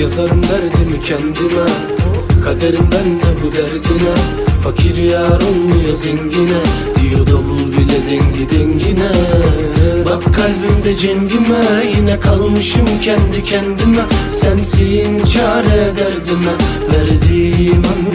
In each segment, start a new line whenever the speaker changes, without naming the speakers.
Yazarım derdimi kendime Kaderimden de
bu derdine. Fakir yar olmuyor zengine Diyor davul bile dengi dengine. Bak kalbimde cengime Yine kalmışım kendi kendime. Sensin çare derdime Verdiğim ömrümü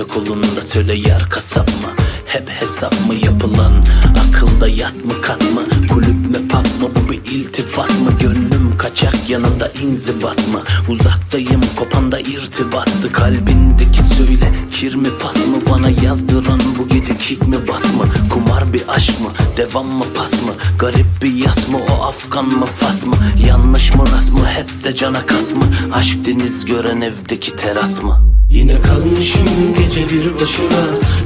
Faça kolunda söyle yar kasap mı? Hep hesap mı yapılan? Akılda yat mı kat mı? Kulüp mü pub mı? Bu bir iltifat mı? Gönlüm kaçak yanında inzibat mı? Uzaktayım kopanda irtibattı Kalbindeki söyle kir mi pas mı? Bana yazdıran bu gece kick mi bas mı? Kumar bir aşk mı? Devam mı pas mı? Garip bir yas mı? O Afgan mı fas mı? Yanlış mı rast mı? Hep de cana kas mı? Aşk deniz gören evdeki teras mı? Yine kalmışım gece bir başına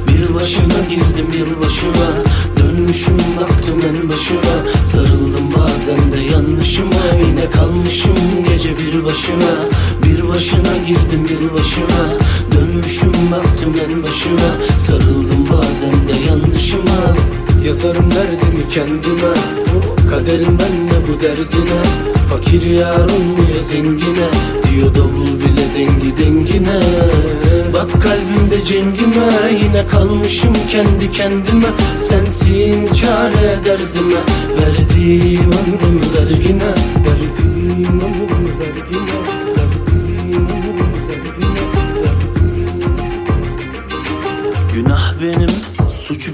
Bir başına girdim yılbaşına Dönmüşüm baktım en başına Sarıldım bazen de yanlışıma. Yine kalmışım gece bir başına Bir başına girdim yılbaşına Dönmüşüm baktım en başına Sarıldım bazen de yanlışıma.
Yazarım derdimi kendime. Kaderimden de bu derdine. Fakir yar olmuyor
zengine. Diyor davul bile dengi dengine. Bak kalbimde cengime. Yine kalmışım kendi kendime. Sensin çare derdime. Verdiğim ömrümü vergine